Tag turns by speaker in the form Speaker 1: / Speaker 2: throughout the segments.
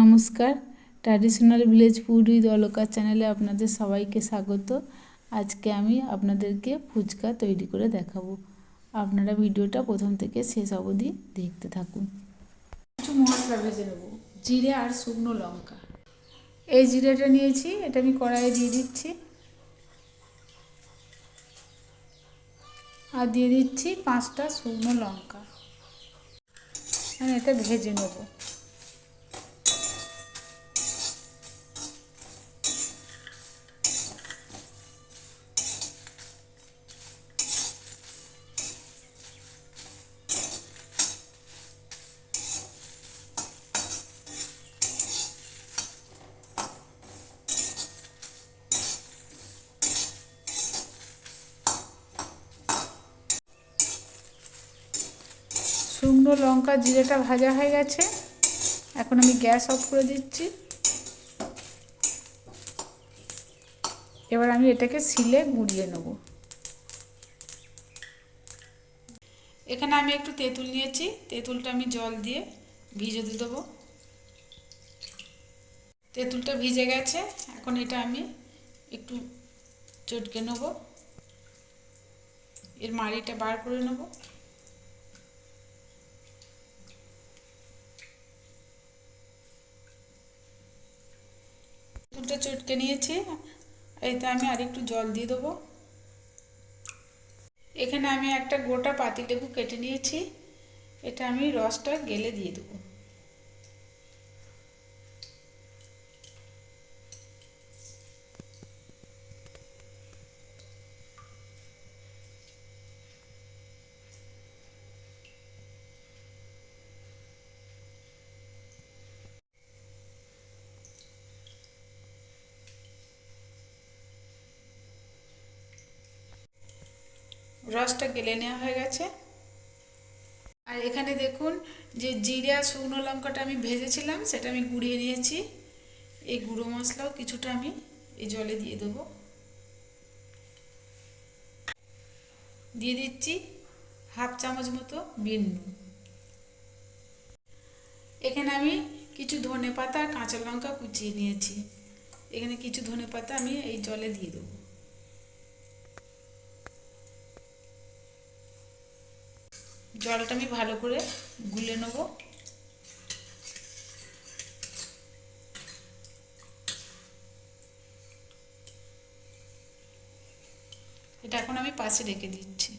Speaker 1: নমস্কার। Traditional village food with Alka চ্যানেলে আপনাদের সবাইকে স্বাগত। আজকে আমি আপনাদেরকে ফুচকা তৈরি করে দেখাবো। আপনারা ভিডিওটা প্রথম থেকে শেষ অবধি দেখতে থাকুন। কিছু মশলা ভেজে নেব, জিরে আর শুকনো লঙ্কা। এই জিরেটা নিয়েছি, এটা আমি কড়াইয়ে দিয়ে দিচ্ছি। আর দিয়ে দিচ্ছি পাঁচটা শুকনো লঙ্কা। এটা ভেজে নেব। লঙ্কা জিরেটা ভাজা হয়ে গেছে। এখন আমি গ্যাস অফ করে দিচ্ছি। এবার আমি এটাকে সিলে গুঁড়িয়ে নেব। এখানে আমি একটু তেঁতুল নিয়েছি। তেঁতুলটা আমি জল দিয়ে ভিজে দিয়ে দেবো। তেঁতুলটা ভিজে গেছে। এখন এটা আমি একটু চটকে নেব। এর মাড়িটা বার করে নেব। দুধটা চটকে নিয়েছি। এতে আমি আর একটু জল দিয়ে দেবো। এখানে আমি একটা গোটা পাতি পাতিলেবু কেটে নিয়েছি। এটা আমি রসটা গেলে দিয়ে দেবো। রসটা গেলে নেওয়া হয়ে গেছে। আর এখানে দেখুন, যে জিরা, শুকনো লঙ্কাটা আমি ভেজেছিলাম, সেটা আমি গুঁড়িয়ে নিয়েছি। এই গুঁড়ো মশলাও কিছুটা আমি এই জলে দিয়ে দেবো। দিয়ে দিচ্ছি হাফ চামচ মতো বিন। এখানে আমি কিছু ধনে পাতা কাঁচা লঙ্কা কুচিয়ে নিয়েছি। এখানে কিছু ধনে পাতা আমি এই জলে দিয়ে দেবো। জলটা আমি ভালো করে গুলে নেব। এটা এখন আমি পাশে রেখে দিচ্ছি।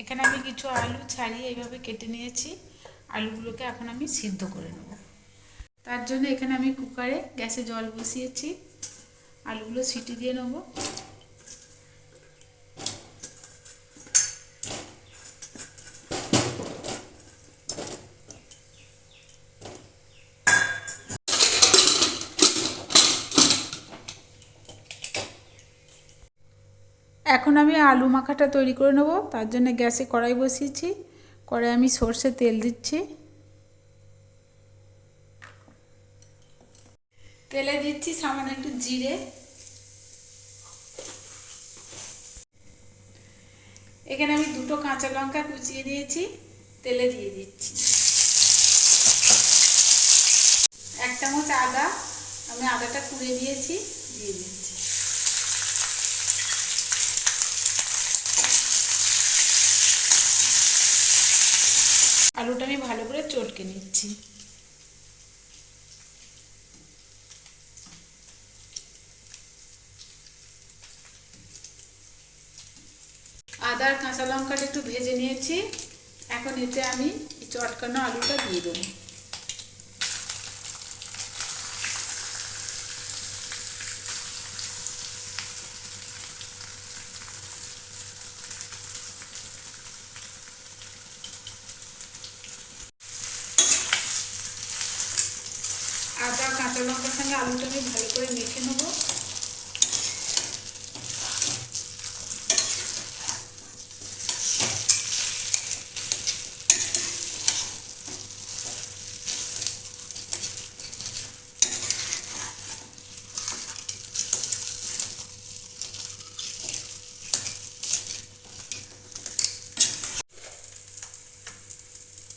Speaker 1: এখানে আমি কিছু আলু ছাড়িয়ে এইভাবে কেটে নিয়েছি। আলুগুলোকে এখন আমি সিদ্ধ করে নেব। তার জন্য এখানে আমি কুকারে গ্যাসে জল বসিয়েছি। আলুগুলো সিটি দিয়ে নেব। এখন আমি আলু মাখাটা তৈরি করে নেব, তার জন্য গ্যাসে কড়াই বসিয়েছি। কড়াই আমি সর্ষে তেল দিচ্ছি। তেলে দিচ্ছি সামান্য একটু জিরে। এখানে আমি দুটো কাঁচা লঙ্কা কুচিয়ে দিয়েছি, তেলে দিয়ে দিচ্ছি। এক চামচ আদা, আমি আদাটা কুড়ে দিয়েছি, দিয়ে দিচ্ছি। আলুটা আমি ভালো করে চটকে নিচ্ছি। আদা আর কাঁচা লঙ্কাটা একটু ভেজে নিয়েছি। এখন এতে আমি চটকানো আলুটা দিয়ে দেবো আদা কাঁচা লঙ্কার আলুটা আমি ভালো করে মেখে নেব।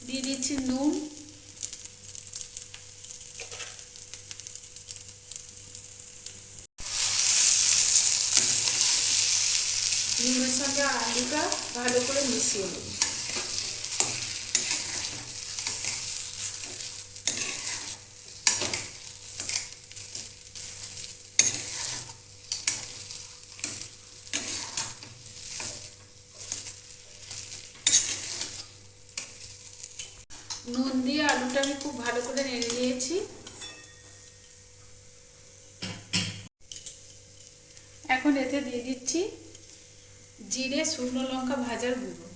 Speaker 1: দিয়ে দিচ্ছি নুন সঙ্গে আলুটা ভালো করে মিশিয়ে নেব। নুন দিয়ে আলুটা আমি খুব ভালো করে নেড়ে নিয়েছি। এখন এতে দিয়ে দিচ্ছি জিরে শুকনো লঙ্কা ভাজার গুঁড়ো।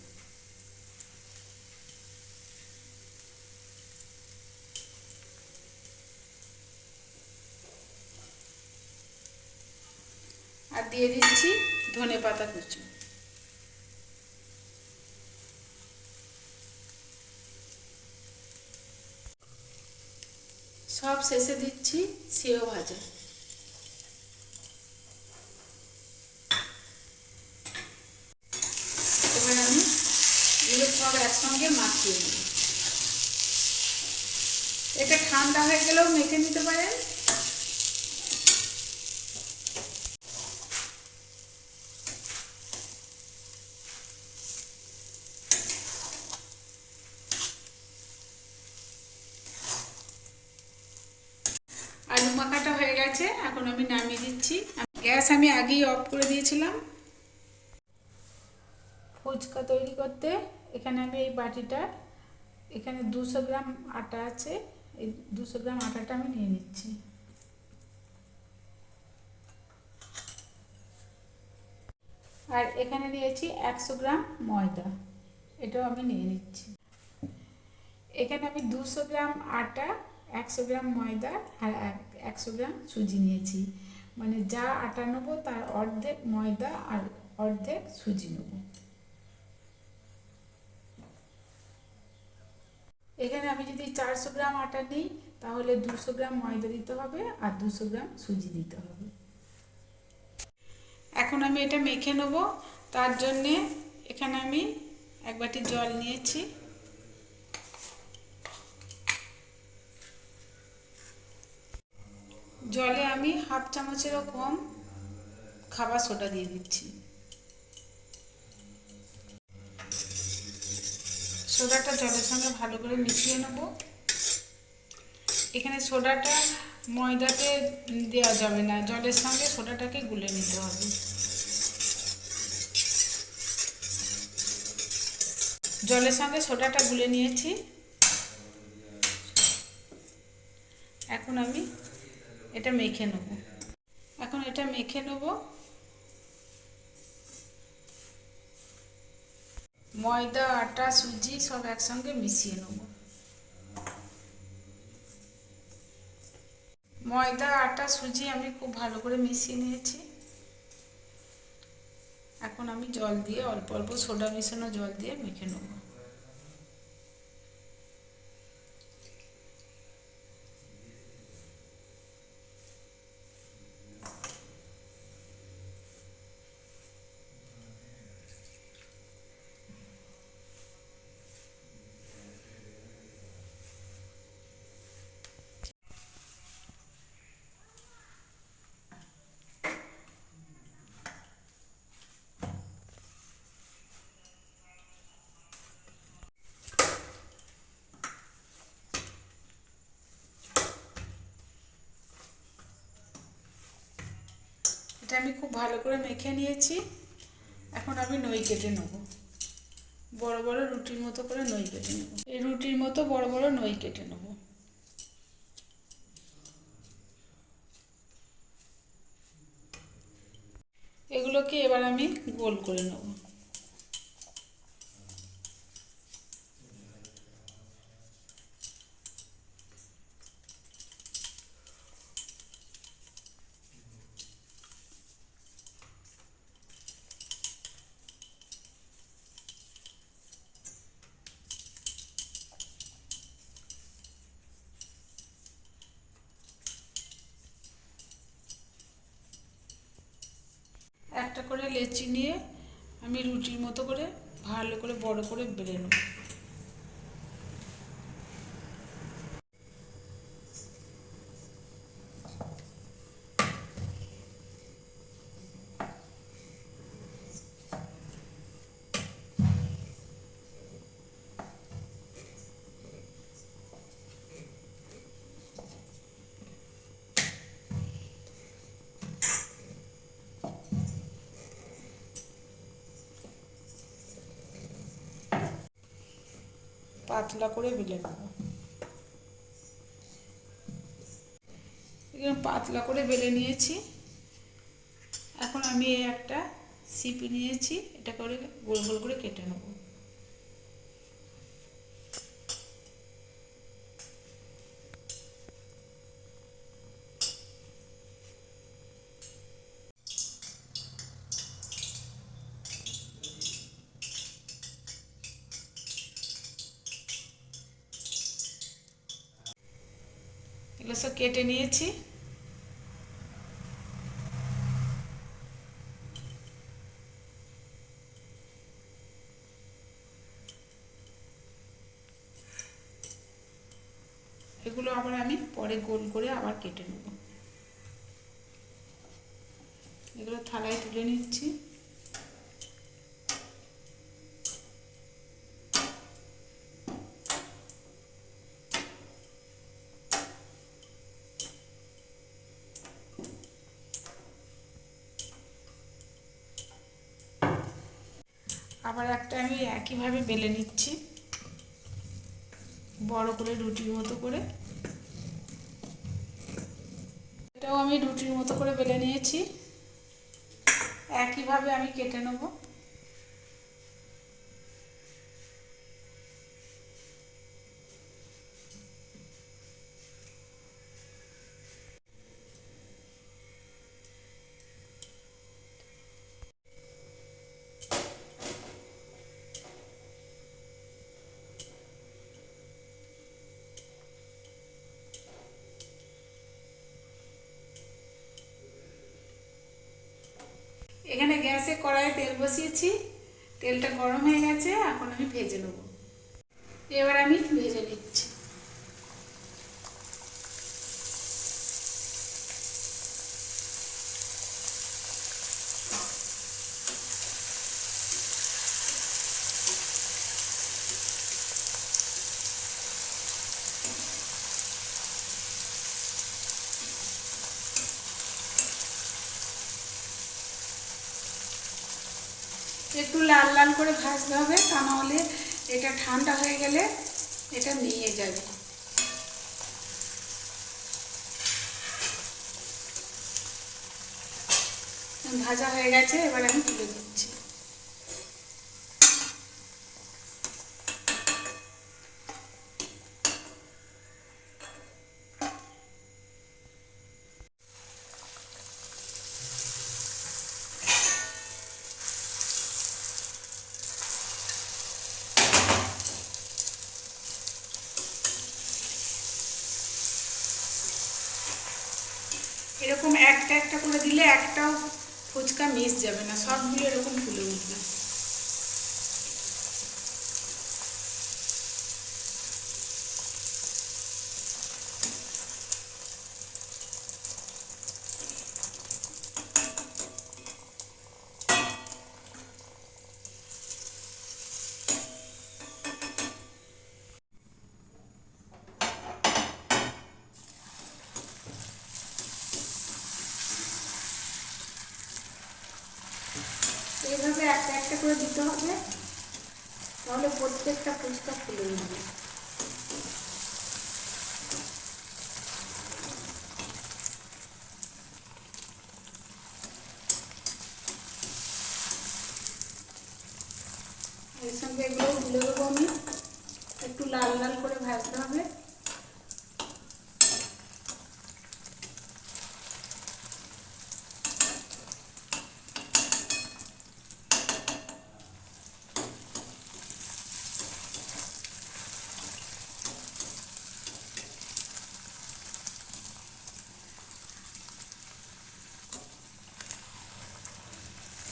Speaker 1: আর দিয়ে দিচ্ছি ধনে পাতা কুচো। সব শেষে দিচ্ছি সেও ভাজা এবার আমি এগুলো সব একসঙ্গে মাখিয়ে নিই। এটা ঠান্ডা হয়ে গেলেও মেখে নিতে পারেন। আলু মাখাটা হয়ে গেছে, এখন আমি নামিয়ে দিচ্ছি। গ্যাস আমি আগেই অফ করে দিয়েছিলাম। ফুচকা তৈরি করতে। এখানে আমি এই বাটিটা, এখানে দুশো গ্রাম আটা আছে, এই দুশো গ্রাম আটাটা আমি নিয়ে নিচ্ছি। আর এখানে নিয়েছি একশো গ্রাম ময়দা, এটাও আমি নিয়ে নিচ্ছি। এখানে আমি দুশো গ্রাম আটা, একশো গ্রাম ময়দা আর একশো গ্রাম সুজি নিয়েছি। মানে যা আটা নেব তার অর্ধেক ময়দা আর অর্ধেক সুজি নেব। এখানে আমি যদি চারশো গ্রাম আটা নিই, তাহলে দুশো গ্রাম ময়দা দিতে হবে আর দুশো গ্রাম সুজি দিতে হবে। এখন আমি এটা মেখে নেব। তার জন্যে এখানে আমি এক বাটি জল নিয়েছি। জলে আমি হাফ চামচেরও কম খাবার সোডা দিয়ে দিচ্ছি। সোডাটা জলের সঙ্গে ভালো করে মিশিয়ে নেব। এখানে সোডাটা ময়দাতে দেওয়া যাবে না, জলের সঙ্গে সোডাটাকে গুলে নিতে হবে। জলের সঙ্গে সোডাটা গুলে নিয়েছি। এখন আমি এটা মেখে নেব। এখন এটা মেখে নেব। ময়দা, আটা, সুজি সব একসঙ্গে মিশিয়ে নেব। ময়দা, আটা, সুজি আমি খুব ভালো করে মিশিয়ে নিয়েছি। এখন আমি জল দিয়ে অল্প অল্প সোডা মিশানো জল দিয়ে মেখে নেব। এটা আমি খুব ভালো করে মেখে নিয়েছি। এখন আমি নই কেটে নেব। বড় বড় রুটির মতো করে নই কেটে নেব। এই রুটির মতো বড় বড় নই কেটে নেব। এগুলোকে এবার আমি গোল করে নেব একটা করে লেচি নিয়ে আমি রুটির মতো করে ভালো করে বড় করে বেড়ে নেব। পাতলা করে বেলে নেব। এখানে পাতলা করে বেলে নিয়েছি। এখন আমি একটা সিপি নিয়েছি, এটা করে গোল গোল করে কেটে নেব। এগুলো সব কেটে নিয়েছি। এগুলো আবার আমি পরে গোল করে আবার কেটে নেব এগুলো থালায় তুলে নিচ্ছি আবার একটা আমি একইভাবে বেলে নিচ্ছি। বড় করে রুটির মতো করে। এটাও আমি রুটির মতো করে বেলে নিয়েছি। একইভাবে আমি কেটে নেব। এখানে গ্যাসে কড়াইয়ে তেল বসিয়েছি, তেলটা গরম হয়ে গেছে, এখন আমি ভেজে নেব। এবার আমি ভেজে নিচ্ছি। একটু লাল লাল করে ভাজতে হবে, তা নাহলে এটা ঠান্ডা হয়ে গেলে এটা নিয়ে যাবে। ভাজা হয়ে গেছে, এবার আমি তুলে দিচ্ছি এরকম একটা একটা করে দিলে একটাও ফুচকা মিস যাবে না সবগুলো এরকম ফুলে উঠবে এইভাবে একটা একটা করে দিতে হবে তাহলে প্রত্যেকটা পুস্তক ফুলে উঠবে এর সঙ্গে এগুলো তুলে দেবো আমি একটু লাল লাল করে ভাজতে হবে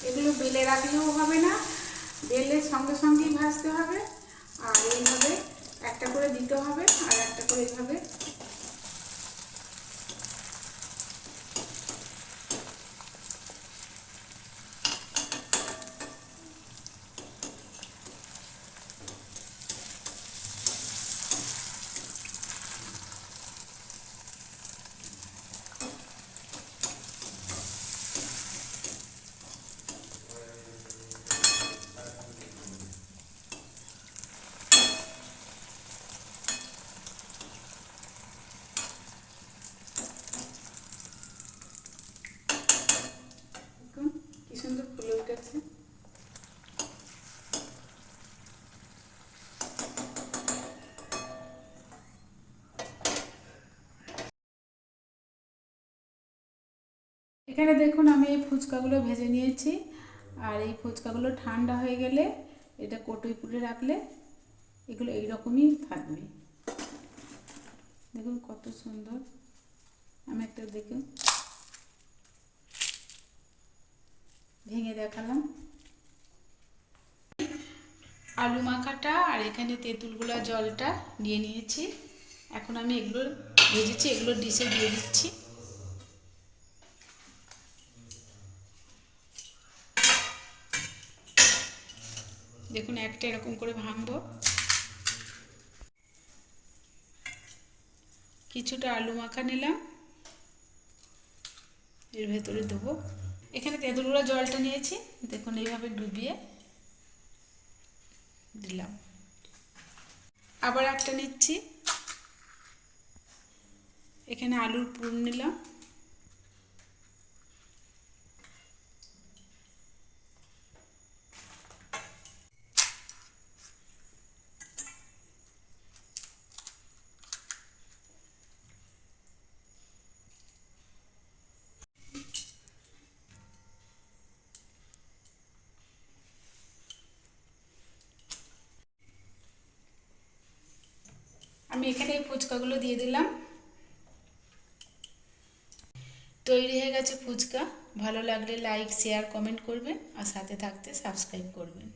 Speaker 1: এগুলো বেলে রাখলেও হবে না, বেলে সঙ্গে সঙ্গেই ভাজতে হবে, আর এইভাবে একটা করে দিতে হবে, আর একটা করে এইভাবে এখানে দেখুন আমি এই ফুচকাগুলো ভেজে নিয়েছি। আর এই ফুচকাগুলো ঠান্ডা হয়ে গেলে এটা কটুই পুড়ে রাখলে এগুলো এইরকমই থাকবে। দেখুন কত সুন্দর। আমি একটা দেখুন ভেঙে দেখালাম। আলু মাখাটা আর এখানে তেঁতুলগুলা জলটা নিয়ে নিয়েছি। এখন আমি এগুলো ভেজেছি, এগুলো ডিশে দিয়ে দিচ্ছি। দেখুন, একটা এরকম করে ভাঙবো। কিছুটা আলু মাখা নিলাম। এর ভেতরে দেবো। এখানে তেঁতুলগুলো জলটা নিয়েছি। দেখুন, এইভাবে ডুবিয়ে দিলাম। আবার একটা নিচ্ছি। এখানে আলুর পুর নিলাম। আমি এখানে এই ফুচকাগুলো দিয়ে দিলাম। তৈরি হয়ে গেছে ফুচকা। ভালো লাগলে লাইক শেয়ার কমেন্ট করবেন আর সাথে থাকতে সাবস্ক্রাইব করবেন।